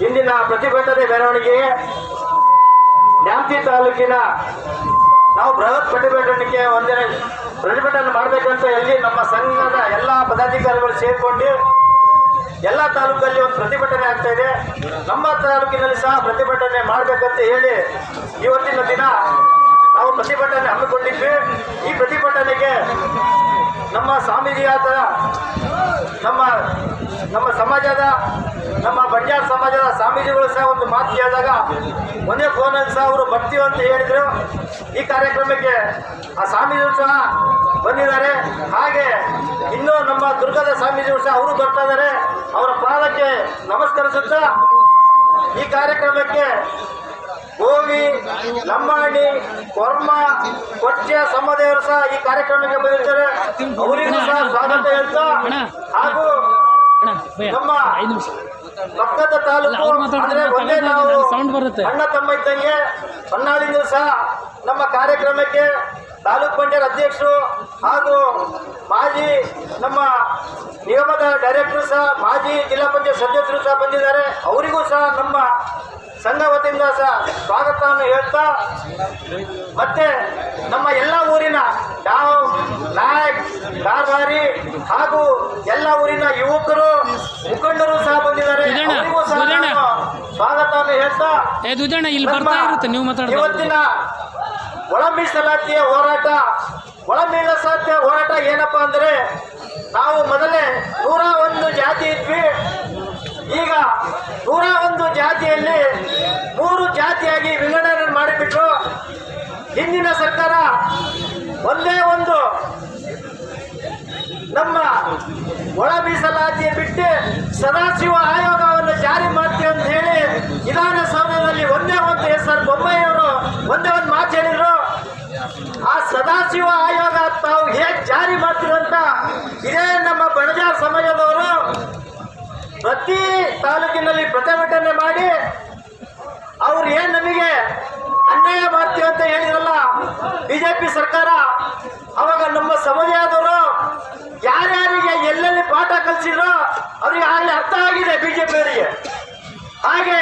ಇಂದಿನ ಪ್ರತಿಭಟನೆ ಮೆರವಣಿಗೆಗೆ ನ್ಯಾಮತಿ ತಾಲೂಕಿನ ನಾವು ಬೃಹತ್ ಪ್ರತಿಭಟನೆಗೆ ಒಂದಿನ ಪ್ರತಿಭಟನೆ ಮಾಡಬೇಕಂತ ಎಲ್ಲಿ ನಮ್ಮ ಸಂಘದ ಎಲ್ಲ ಪದಾಧಿಕಾರಿಗಳು ಸೇರಿಕೊಂಡು ಎಲ್ಲ ತಾಲೂಕಲ್ಲಿ ಒಂದು ಪ್ರತಿಭಟನೆ ಆಗ್ತಾ ಇದೆ. ನಮ್ಮ ತಾಲೂಕಿನಲ್ಲಿ ಸಹ ಪ್ರತಿಭಟನೆ ಮಾಡಬೇಕಂತ ಹೇಳಿ ಇವತ್ತಿನ ದಿನ ನಾವು ಪ್ರತಿಭಟನೆ ಹಮ್ಮಿಕೊಂಡಿದ್ವಿ. ಈ ಪ್ರತಿಭಟನೆಗೆ ನಮ್ಮ ಸ್ವಾಮೀಜಿಯಾದ ನಮ್ಮ ನಮ್ಮ ಸಮಾಜದ, ನಮ್ಮ ಬಂಜಾರ ಸಮಾಜದ ಸ್ವಾಮೀಜಿಗಳು ಸಹ ಒಂದು ಮಾತು ಕೇಳಿದಾಗ ಒಂದೇ ಫೋನಲ್ಲಿ ಸಹ ಅವರು ಬರ್ತೀವಿ ಅಂತ ಹೇಳಿದರು. ಈ ಕಾರ್ಯಕ್ರಮಕ್ಕೆ ಆ ಸ್ವಾಮೀಜಿಗಳು ಸಹ ಬಂದಿದ್ದಾರೆ. ಹಾಗೆ ಇನ್ನೂ ನಮ್ಮ ದುರ್ಗದ ಸ್ವಾಮೀಜಿಗಳು ಸಹ ಅವರು ಬರ್ತಾ ಇದ್ದಾರೆ. ಅವರ ಪಾದಕ್ಕೆ ನಮಸ್ಕರಿಸುತ್ತಾ, ಈ ಕಾರ್ಯಕ್ರಮಕ್ಕೆ ಗೋವಿ, ಲಂಬಾಣಿ ಕೊರ್ಮ ಕೊಚ್ಚೆ ಸಮ್ಮದೇವರು ಸಹ ಈ ಕಾರ್ಯಕ್ರಮಕ್ಕೆ ಬಂದಿದ್ದಾರೆ. ಅವರಿಗೂ ಸಹ ಸ್ವಾಗತ ಹೇಳ್ತಾ, ಹಾಗೂ ನಮ್ಮ ಪಕ್ಕದ ತಾಲೂಕು ಒಂದೇ ನಾವು ಮಾತಾಡ್ತಾರೆ, ಬರುತ್ತೆ. ಅಣ್ಣ ತಮ್ಮ ಇದ್ದಂಗೆ ಹೊನ್ನಾಳಿಂದ ಸಹ ನಮ್ಮ ಕಾರ್ಯಕ್ರಮಕ್ಕೆ ತಾಲೂಕ್ ಪಂಚಾಯತ್ ಅಧ್ಯಕ್ಷರು ಹಾಗೂ ಮಾಜಿ ನಮ್ಮ ನಿಗಮದ ಡೈರೆಕ್ಟರ್ ಸಹ ಮಾಜಿ ಜಿಲ್ಲಾ ಪಂಚಾಯತ್ ಸದಸ್ಯರು ಸಹ ಬಂದಿದ್ದಾರೆ. ಅವರಿಗೂ ಸಹ ನಮ್ಮ ಸಂಘ ವತಿಯಿಂದ ಸಹ ಸ್ವಾಗತವನ್ನು ಹೇಳ್ತಾ ಮತ್ತೆ ನಮ್ಮ ಎಲ್ಲ ಊರಿನ ಯಾವ ನಾಯಕ್ ಕಾರ್ಬಾರಿ ಹಾಗೂ ಎಲ್ಲ ಊರಿನ ಯುವಕರು ಮುಖಂಡರು ಸಹ ಬಂದಿದ್ದಾರೆ. ಸ್ವಾಗತವನ್ನು ಹೇಳ್ತಾ ಇಲ್ಲಿ ಬರ್ತಾ ಇರುತ್ತೆ ನೀವು ಮಾತಾಡಿ ಇವತ್ತಿನ ಒಳ ಮೀಸಲಾತಿಯ ಹೋರಾಟ ಒಳ ಮೀಸಲಾತಿಯ ಹೋರಾಟ ಏನಪ್ಪಾ ಅಂದ್ರೆ ನಾವು ಮೊದಲೇ ನೂರ ಒಂದು ಜಾತಿ ಇದ್ವಿ. ಈಗ ನೂರ ಒಂದು ಜಾತಿಯಲ್ಲಿ ಮೂರು ಜಾತಿಯಾಗಿ ವಿಂಗಡಣೆ ಮಾಡಿಬಿಟ್ಟು ಹಿಂದಿನ ಸರ್ಕಾರ ಒಂದೇ ಒಂದು ನಮ್ಮ ಒಳ ಮೀಸಲಾತಿ ಬಿಟ್ಟು ಸದಾಶಿವ ಆಯೋಗವನ್ನು ಜಾರಿ ಮಾಡ್ತೀವಿ ಅಂತ ಹೇಳಿ ವಿಧಾನಸೌಧದಲ್ಲಿ ಒಂದೇ ಒಂದು ಎಸ್ ಆರ್ ಬೊಮ್ಮಾಯಿಯವರು, ಒಂದೇ ಒಂದು ಮಾತು ಹೇಳಿದ್ರು. ಆ ಸದಾಶಿವ ಆಯೋಗ ತಾವು ಹೇಗೆ ಜಾರಿ ಮಾಡ್ತೀರಂತ ಇದೇ ನಮ್ಮ ಬಣಜಾ ಸಮಾಜದವರು ಪ್ರತಿ ತಾಲೂಕಿನಲ್ಲಿ ಪ್ರತಿಭಟನೆ ಮಾಡಿ ಅವ್ರು ಏನು ನಮಗೆ ಅನ್ಯಾಯ ಮಾಡ್ತೀವಿ ಅಂತ ಹೇಳಿದ್ರಲ್ಲ ಬಿಜೆಪಿ ಸರ್ಕಾರ, ಅವಾಗ ನಮ್ಮ ಸಮುದಾಯದವರು ಯಾರ್ಯಾರಿಗೆ ಎಲ್ಲೆಲ್ಲಿ ಪಾಠ ಕಲಿಸಿದ್ರೋ ಅವರಿಗೆ ಆಗಲೇ ಅರ್ಥ ಆಗಿದೆ ಬಿಜೆಪಿ ಅವರಿಗೆ. ಹಾಗೆ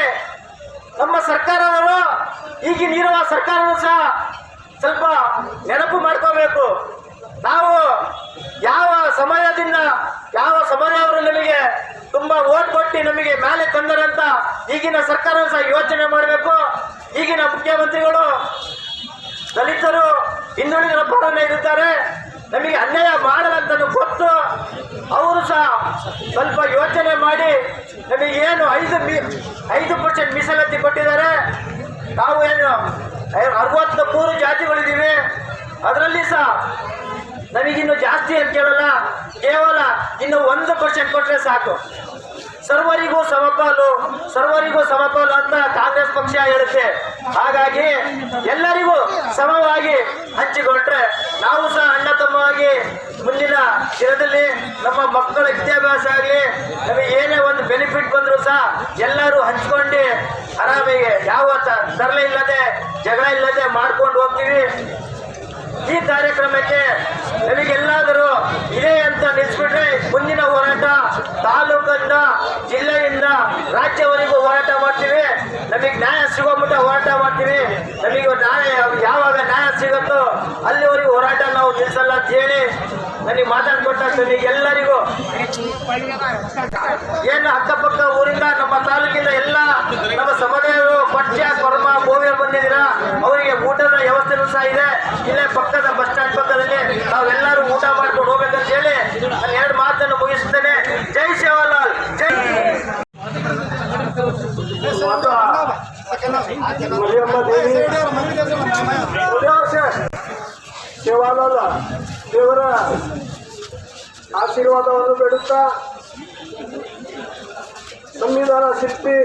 ನಮ್ಮ ಸರ್ಕಾರದವರು, ಈಗಿನ ಇರುವ ಸರ್ಕಾರವೂ ಸಹ ಸ್ವಲ್ಪ ನೆನಪು ಮಾಡ್ಕೋಬೇಕು. ನಾವು ಯಾವ ಸಮಯದಿಂದ ಯಾವ ಸಮಯವರು ನಮಗೆ ತುಂಬಾ ಓಟ್ ಕೊಟ್ಟು ನಮಗೆ ಮೇಲೆ ತಂದರಂತ ಈಗಿನ ಸರ್ಕಾರ ಸಹ ಯೋಚನೆ ಮಾಡಬೇಕು. ಈಗಿನ ಮುಖ್ಯಮಂತ್ರಿಗಳು, ದಲಿತರು ಹಿಂದುಳಿದ ಪರನೇ ಇರುತ್ತಾರೆ. ನಮಗೆ ಅನ್ಯಾಯ ಮಾಡಲಂತ ಗೊತ್ತು ಅವರು ಸಹ ಸ್ವಲ್ಪ ಯೋಚನೆ ಮಾಡಿ ನಮಗೆ ಏನು ಐದು ಮಿ, ಐದು ಪರ್ಸೆಂಟ್ ಮೀಸಲಾತಿ ಕೊಟ್ಟಿದ್ದಾರೆ. ನಾವು ಏನು ಅರವತ್ತ ಮೂರು ಜಾತಿಗಳಿದ್ದೀವಿ. ಅದರಲ್ಲಿ ಸಹ ನಮಗಿನ್ನು ಜಾಸ್ತಿ ಅಂತ ಕೇಳಲ್ಲ. ಕೇವಲ ಇನ್ನು ಒಂದು ಪರ್ಸೆಂಟ್ ಕೊಟ್ಟರೆ ಸಾಕು. ಸರ್ವರಿಗೂ ಸಮಪಾಲು ಸರ್ವರಿಗೂ ಸಮಪಾಲು ಅಂತ ಕಾಂಗ್ರೆಸ್ ಪಕ್ಷ ಹೇಳುತ್ತೆ. ಹಾಗಾಗಿ ಎಲ್ಲರಿಗೂ ಸಮವಾಗಿ ಹಂಚಿಕೊಂಡ್ರೆ ನಾವು ಸಹ ಅಣ್ಣ ತಮ್ಮವಾಗಿ ಮುಂದಿನ ದಿನದಲ್ಲಿ ನಮ್ಮ ಮಕ್ಕಳ ವಿದ್ಯಾಭ್ಯಾಸ ಆಗಲಿ, ನಮಗೆ ಏನೇ ಒಂದು ಬೆನಿಫಿಟ್ ಬಂದರೂ ಸಹ ಎಲ್ಲರೂ ಹಂಚ್ಕೊಂಡು ಆರಾಮಿಗೆ ಯಾವ ತರಲೆ ಇಲ್ಲದೆ, ಜಗಳ ಇಲ್ಲದೆ ಮಾಡ್ಕೊಂಡು ಹೋಗ್ತೀವಿ. ಈ ಕಾರ್ಯಕ್ರಮಕ್ಕೆ ನಮಗೆಲ್ಲಾದರೂ ಇದೆ ಅಂತ ನಿಲ್ಲಿಸ್ಬಿಟ್ರೆ ಮುಂದಿನ ಹೋರಾಟ ತಾಲೂಕಿಂದ ಜಿಲ್ಲೆಯಿಂದ ರಾಜ್ಯವರೆಗೂ ಹೋರಾಟ ಮಾಡ್ತೀವಿ. ನಮಗೆ ನ್ಯಾಯ ಸಿಗೋ ಮಟ್ಟ ಹೋರಾಟ ಮಾಡ್ತೀವಿ. ನಮಗೆ ನ್ಯಾಯ ಯಾವಾಗ ನ್ಯಾಯ ಸಿಗುತ್ತೋ ಅಲ್ಲಿವರೆಗೂ ಹೋರಾಟ ನಾವು ನಿಲ್ಲಿಸಲ್ಲ ಅಂತ ಹೇಳಿ ನನಗೆ ಮಾತಾಡ್ಕೊಟ್ಟ ಎಲ್ಲರಿಗೂ. ಏನು ಅಕ್ಕಪಕ್ಕ ಊರಿಂದ ನಮ್ಮ ತಾಲೂಕಿನ ಎಲ್ಲ ನಮ್ಮ ಸಮುದಾಯರು ಪಕ್ಷ ಕೊರಮ ಭೂಮಿಯ ಬಂದಿದ್ದೀರಾ? ಅವರಿಗೆ ಊಟದ ವ್ಯವಸ್ಥೆನೂ ಸಹ ಇದೆ. ಇಲ್ಲೇ ಪಕ್ಕದ ಬಸ್ ಸ್ಟ್ಯಾಂಡ್ ಪಕ್ಕದಲ್ಲಿ ನಾವೆಲ್ಲರೂ ಊಟ ಮಾಡ್ಕೊಂಡು ಹೋಗ್ಬೇಕಂತ ಹೇಳಿ ನಾನು ಎರಡು ಮಾತನ್ನು ಮುಗಿಸ್ತೇನೆ ಜೈ ಸೇವಾಲಾಲ್ ಜೈ ಸೇವಾಲಾಲ್ ದೇವರ ಆಶೀರ್ವಾದವನ್ನು ಬೇಡುತ್ತಾ ಸಂವಿಧಾನ ಶಿಲ್ಪಿ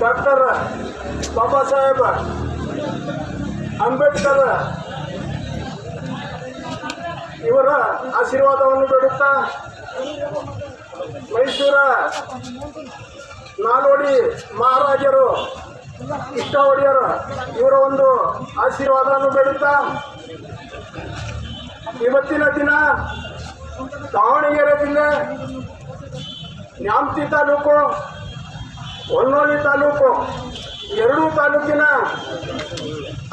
ಡಾಕ್ಟರ್ ಬಾಬಾ ಸಾಹೇಬ್ ಅಂಬೇಡ್ಕರ್ ಇವರ ಆಶೀರ್ವಾದವನ್ನು ಬೇಡುತ್ತಾ ಮೈಸೂರ ನಾಲೋಡಿ ಮಹಾರಾಜರು ಇಷ್ಟ ಒಡೆಯರು ಇವರ ಒಂದು ಆಶೀರ್ವಾದವನ್ನು ಬೇಡುತ್ತಾ ಇವತ್ತಿನ ದಿನ ದಾವಣಗೆರೆ ಜಿಲ್ಲೆ ನ್ಯಾಮತಿ ತಾಲೂಕು ಹೊನ್ನೋಳಿ ತಾಲೂಕು, ಎರಡೂ ತಾಲೂಕಿನ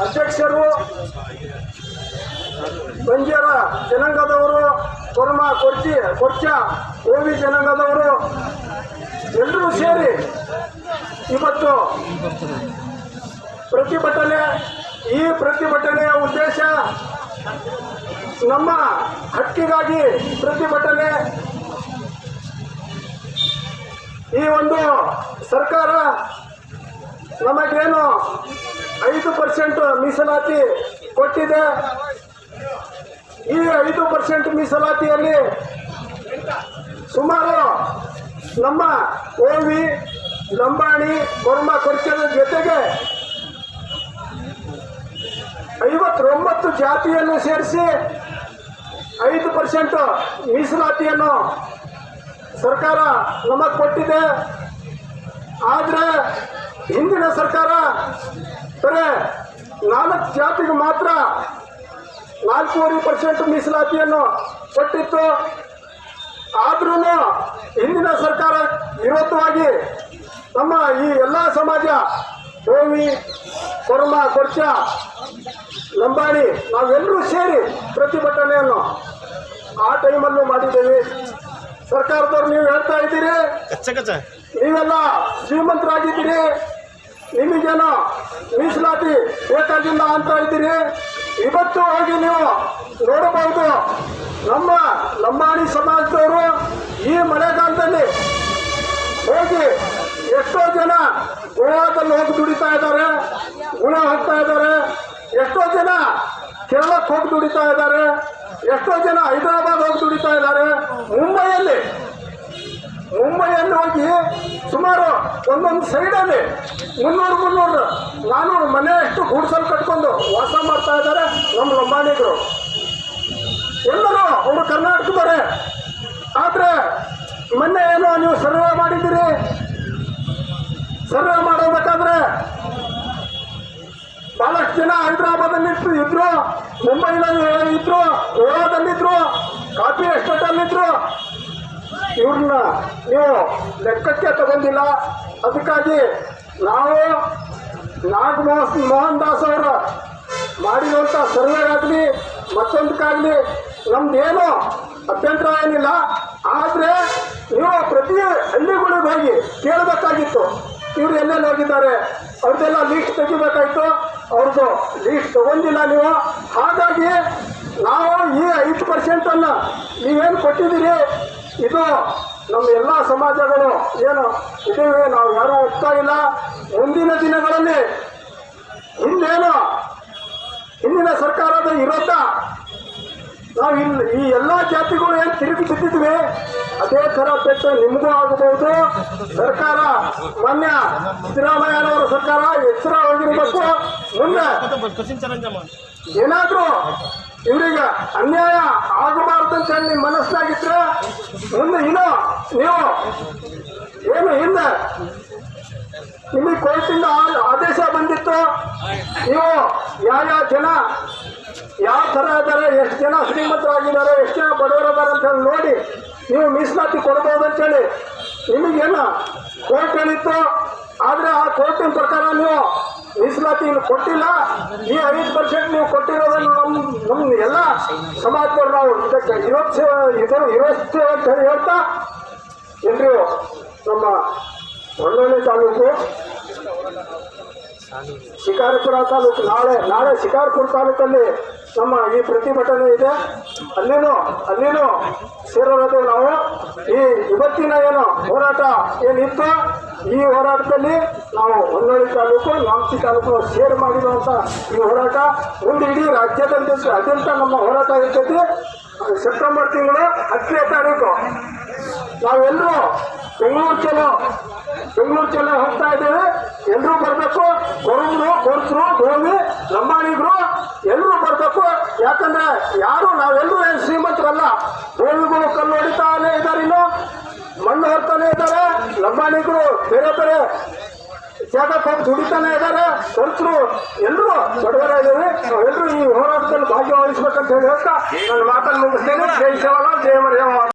ಅಧ್ಯಕ್ಷರು ಬಂಜಾರ ಜನಾಂಗದವರು, ಕೊರ್ಮ, ಕೊರ್ಚಿ, ಕೊರ್ಚ ಓವಿ ಜನಾಂಗದವರು ಎಲ್ಲರೂ ಸೇರಿ ಇವತ್ತು ಪ್ರತಿಭಟನೆ, ಈ ಪ್ರತಿಭಟನೆಯ ಉದ್ದೇಶ ನಮ್ಮ ಹಕ್ಕಿಗಾಗಿ ಪ್ರತಿಭಟನೆ. ಈ ಒಂದು ಸರ್ಕಾರ ನಮಗೇನು ಐದು ಪರ್ಸೆಂಟ್ ಮೀಸಲಾತಿ ಕೊಟ್ಟಿದೆ. ಈ ಐದು ಪರ್ಸೆಂಟ್ ಮೀಸಲಾತಿಯಲ್ಲಿ ಸುಮಾರು ನಮ್ಮ ಓವಿ, ಲಂಬಾಣಿ ಬರ್ಮ ಖರ್ಚದ ಜೊತೆಗೆ ಐವತ್ತೊಂಬತ್ತು ಜಾತಿಯನ್ನು ಸೇರಿಸಿ ಐದು ಪರ್ಸೆಂಟ್ ಮೀಸಲಾತಿಯನ್ನು ಸರ್ಕಾರ ನಮಗೆ ಕೊಟ್ಟಿದೆ. ಆದರೆ ಹಿಂದಿನ ಸರ್ಕಾರ ಬರೇ ನಾಲ್ಕು ಜಾತಿಗೆ ಮಾತ್ರ ನಾಲ್ಕೂವರೆ ಪರ್ಸೆಂಟ್ ಮೀಸಲಾತಿಯನ್ನು ಕೊಟ್ಟಿತ್ತು. ಆದ್ರೂ ಹಿಂದಿನ ಸರ್ಕಾರ ವಿರೋಧವಾಗಿ ನಮ್ಮ ಈ ಎಲ್ಲ ಸಮಾಜ, ಭೂಮಿ ಕೊರ್ಮ ಕೊರ್ಚ ಲಂಬಾಣಿ ನಾವೆಲ್ಲರೂ ಸೇರಿ ಪ್ರತಿಭಟನೆಯನ್ನು ಆ ಟೈಮಲ್ಲೂ ಮಾಡಿದ್ದೇವೆ. ಸರ್ಕಾರದವ್ರು ನೀವು ಹೇಳ್ತಾ ಇದ್ದೀರಿ? ನೀವೆಲ್ಲ ಶ್ರೀಮಂತರಾಗಿದ್ದೀರಿ? ನಿಮಗೇನೋ ಮೀಸಲಾತಿ ಬೇಕಾಗಿಲ್ಲ ಅಂತ ಇದ್ದೀರಿ? ಇವತ್ತು ಹೋಗಿ ನೀವು ನೋಡಬಹುದು ನಮ್ಮ ಲಂಬಾಣಿ ಸಮಾಜದವರು ಈ ಮಳೆಗಾಲದಲ್ಲಿ ಹೋಗಿ ಎಷ್ಟೋ ಜನ ಗೋವಾದಲ್ಲಿ ಹೋಗಿ ದುಡಿತಾ ಇದ್ದಾರೆ ಗುಣ ಹಾಕ್ತಾ ಇದ್ದಾರೆ. ಎಷ್ಟೋ ಜನ ಕೇರಳಕ್ಕೆ ಹೋಗಿ ದುಡಿತಾ ಇದ್ದಾರೆ, ಎಷ್ಟೋ ಜನ ಹೈದರಾಬಾದ್ ಹೋಗಿ ದುಡಿತಾ ಇದ್ದಾರೆ. ಮುಂಬೈಯಲ್ಲಿ ಮುಂಬೈಯಲ್ಲಿ ಹೋಗಿ ಸುಮಾರು ಒಂದೊಂದು ಸೈಡಲ್ಲಿ ಮುನ್ನೂರು ಮುನ್ನೂರು, ನಾನೂರು ಮನೆ ಅಷ್ಟು ಗುಡ್ಸಲ್ ಕಟ್ಕೊಂಡು ವಾಸ ಮಾಡ್ತಾ ಇದ್ದಾರೆ ನಮ್ಮ ಲಂಬಾಣಿಗರು. ಎಲ್ಲರೂ ಅವರು ಕರ್ನಾಟಕದವರೇ. ಆದರೆ ಮೊನ್ನೆ ಏನೋ ನೀವು ಸರ್ವೆ ಮಾಡಿದ್ದೀರಿ. ಸರ್ವೆ ಮಾಡಬೇಕಾದ್ರೆ ಜನ ಹೈದರಾಬಾದಲ್ಲಿ ಇದ್ರು ಮುಂಬೈನಲ್ಲಿ ಇದ್ರು ಗೋವಾದಲ್ಲಿದ್ರು ಕಾಫಿ ಎಸ್ಟೇಟಲ್ಲಿದ್ರು. ಇವ್ರನ್ನ ನೀವು ಲೆಕ್ಕಕ್ಕೆ ತಗೊಂಡಿಲ್ಲ. ಅದಕ್ಕಾಗಿ ನಾವು ನಾಗಮೋಹ ಮೋಹನ್ ದಾಸ್ ಅವರ ಮಾಡಿರುವಂಥ ಆಗಲಿ ಮತ್ತೊಂದಕ್ಕಾಗಲಿ ನಮ್ದೇನು ಅಭ್ಯಂತರ ಏನಿಲ್ಲ ಆದರೆ ನೀವು ಪ್ರತಿ ಹಳ್ಳಿಗಳಿಗೆ ಹೋಗಿ ಕೇಳಬೇಕಾಗಿತ್ತು. ಇವ್ರು ಎಲ್ಲೆಲ್ಲಿ ಹೋಗಿದ್ದಾರೆ. ಅವ್ರದ್ದೆಲ್ಲ ಲೀಸ್ಟ್ ತೆಗಿಬೇಕಾಯ್ತು. ಅವ್ರದ್ದು ಲೀಸ್ಟ್ ತಗೊಂಡಿಲ್ಲ ನೀವು. ಹಾಗಾಗಿ ನಾವು ಈ ಐದು ಪರ್ಸೆಂಟನ್ನು ನೀವೇನು ಕೊಟ್ಟಿದ್ದೀರಿ? ಇದು ನಮ್ಮ ಎಲ್ಲ ಸಮಾಜಗಳು ಏನು ಇದ್ದೀವಿ ನಾವು ಯಾರೂ ಒಪ್ತಾ ಇಲ್ಲ. ಮುಂದಿನ ದಿನಗಳಲ್ಲಿ ಹಿಂದೇನು ಹಿಂದಿನ ಸರ್ಕಾರದ ವಿರೋಧ ನಾವು ಇಲ್ಲಿ ಈ ಎಲ್ಲ ಜಾತಿಗಳು ಏನು ತಿರುಗಿ ಬಿದ್ದಿದ್ವಿ? ಅದೇ ಥರ ಪೆಟ್ಟು ನಿಮಗೂ ಆಗಬಹುದು ಸರ್ಕಾರ, ಮಾನ್ಯ ಸಿದ್ದರಾಮಯ್ಯನವರ ಸರ್ಕಾರ ಎಚ್ಚರ ಹೋಗಿರ್ಬೇಕು ಮುಂದೆ ಏನಾದರೂ ಇವರಿಗೆ ಅನ್ಯಾಯ ಆಗಬಾರ್ದಂತ ನಿಮ್ಮ ಮನಸ್ಸಾಗಿದ್ರೆ ಮುಂದೆ ಇನ್ನೂ ನೀವು ಏನು ಹಿಂದೆ ನಿಮಗೆ ಕೋರ್ಟಿಂದ ಆದೇಶ ಬಂದಿತ್ತು, ನೀವು ಯಾವ ಯಾವ ಜನ ಯಾವ ಥರ ಇದ್ದಾರೆ, ಎಷ್ಟು ಜನ ಶ್ರೀಮಂತರಾಗಿದ್ದಾರೆ, ಎಷ್ಟು ಜನ ಬಡವರಿದ್ದಾರೆ ಅಂತ ಹೇಳಿ ನೋಡಿ, ನೀವು ಮೀಸಲಾತಿ ಕೊಡ್ಬೋದು ಅಂತೇಳಿ ನಿಮಗೇನು ಕೋರ್ಟ್ ಏನಿತ್ತು ಆದರೆ ಆ ಕೋರ್ಟಿನ ಪ್ರಕಾರ ನೀವು ಮೀಸಲಾತಿ ಕೊಟ್ಟಿಲ್ಲ. ಈ ಐದು ಪರ್ಸೆಂಟ್ ನೀವು ಕೊಟ್ಟಿರೋದನ್ನು ನಮ್ಮ ನಮ್ಮ ಎಲ್ಲ ಸಮಾಜದವ್ರು ನಾವು ಇದಕ್ಕೆ ಇವತ್ತು ಇದು ಇವತ್ತು ಅಂತ ಹೇಳಿ ಹೇಳ್ತಾ ಎಲ್ಲರೂ ನಮ್ಮ ಒಳ್ಳೊಳ್ಳೆ ತಾಲೂಕು ಶಿಕಾರಿಪುರ ತಾಲೂಕು, ನಾಳೆ ನಾಳೆ ಶಿಕಾರಿಪುರ ತಾಲೂಕಲ್ಲಿ ನಮ್ಮ ಈ ಪ್ರತಿಭಟನೆ ಇದೆ. ಅಲ್ಲಿನೂ ಅಲ್ಲಿನೂ ಸೇರೋದು ನಾವು. ಈ ಇವತ್ತಿನ ಏನು ಹೋರಾಟ ಏನಿತ್ತು, ಈ ಹೋರಾಟದಲ್ಲಿ ನಾವು ಹೊನ್ನಳ್ಳಿ ತಾಲೂಕು, ನಾಮಚಿ ತಾಲೂಕು ಸೇರ್ ಮಾಡಿರುವಂಥ ಈ ಹೋರಾಟ. ಒಂದು ಇಡೀ ರಾಜ್ಯದಂತ ಅತ್ಯಂತ ನಮ್ಮ ಹೋರಾಟ ಇರ್ತೈತಿ. ಸೆಪ್ಟೆಂಬರ್ ತಿಂಗಳು ಹತ್ತನೇ ತಾರೀಕು. ನಾವೆಲ್ಲರೂ ಬೆಂಗಳೂರು ಚಲೋ ಬೆಂಗಳೂರು ಚೆಲ್ಲ ಹೋಗ್ತಾ ಇದ್ದೇವೆ. ಎಲ್ಲರೂ ಬರಬೇಕು. ಕೊರಮರು, ಕೊರ್ಸರು ಗೋವಿ ಲಂಬಾಣಿಗರು ಎಲ್ಲರೂ ಬರಬೇಕು. ಯಾಕಂದ್ರೆ ಯಾರು ನಾವೆಲ್ಲರೂ ಏನು ಶ್ರೀಮಂತರಲ್ಲ ಗೋವಿಗಳು ಕಲ್ಲು ಹೊಡಿತಾನೆ ಇದ್ದಾರೆ ಇನ್ನು. ಮಣ್ಣು ಹೊರ್ತಾನೆ ಇದ್ದಾರೆ. ಲಂಬಾಣಿಗರು ಬೇರೆ ಬೇರೆ ಜಾಗಕ್ಕೆ ಹೋಗಿ ದುಡಿತಾನೆ ಇದ್ದಾರೆ. ಕೊರ್ಸರು ಎಲ್ಲರೂ ಬಡವರಾಗಿದ್ದೀವಿ. ನಾವೆಲ್ಲರೂ ಈ ಹೋರಾಟದಲ್ಲಿ ಭಾಗ್ಯವಹಿಸ್ಬೇಕಂತ ಹೇಳಿ ಹೇಳ್ತಾ ನನ್ನ ಮಾತನ್ನು ಮುಗಿಸ್ತೇನೆ. ಜೈ ಸೇವಲ